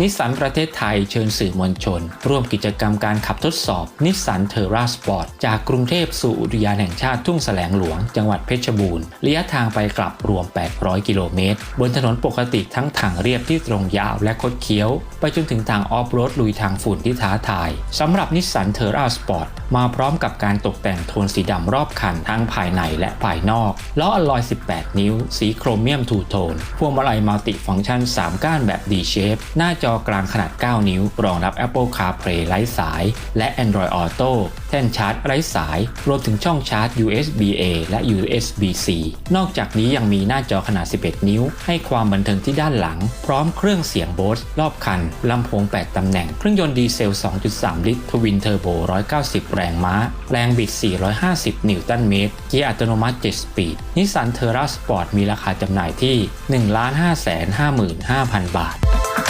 นิสสันประเทศไทยเชิญสื่อมวลชน ร่วมกิจกรรมการขับทดสอบนิสสันเทอร่าสปอร์ตจากกรุงเทพสู่อุทยานแห่งชาติทุ่งแสลงหลวง จังหวัดเพชรบูรณ์ระยะทางไปกลับรวม 800 กิโลเมตร บนถนนปกติทั้งทางเรียบที่ตรงยาวและคดเคี้ยว ไปจนถึงทางออฟโรดลุยทางฝุ่นที่ท้าทายสำหรับนิสสันเทอร่าสปอร์ตมาพร้อมกับการตกแต่งโทนสีดำรอบคันทั้งภายในและภายนอก ล้ออลลอย 18 นิ้ว สีโครเมียมทูโทน พวงมาลัยมัลติฟังก์ชัน 3 ก้านแบบ D shape หน้าจอกลางขนาด 9 นิ้ว รองรับ Apple CarPlay ไร้สาย และ Android Auto แท่นชาร์จไร้สาย รวมถึงช่องชาร์จ USB-A และ USB-C นอกจากนี้ยังมีหน้าจอขนาด 11 นิ้ว ให้ความบันเทิงที่ด้านหลัง พร้อมเครื่องเสียงโบสรอบคันลำโพง 8 ตำแหน่ง เครื่องยนต์ดีเซล 2.3 ลิตรทวินเทอร์โบ 190แรงม้า แรงบิด 450 นิวตันเมตร เกียร์อัตโนมัติ 7 สปีด นิสสันเทอร่าสปอร์ตมีราคาจำหน่ายที่ 1 5 5 5 5 0 0 0 บาท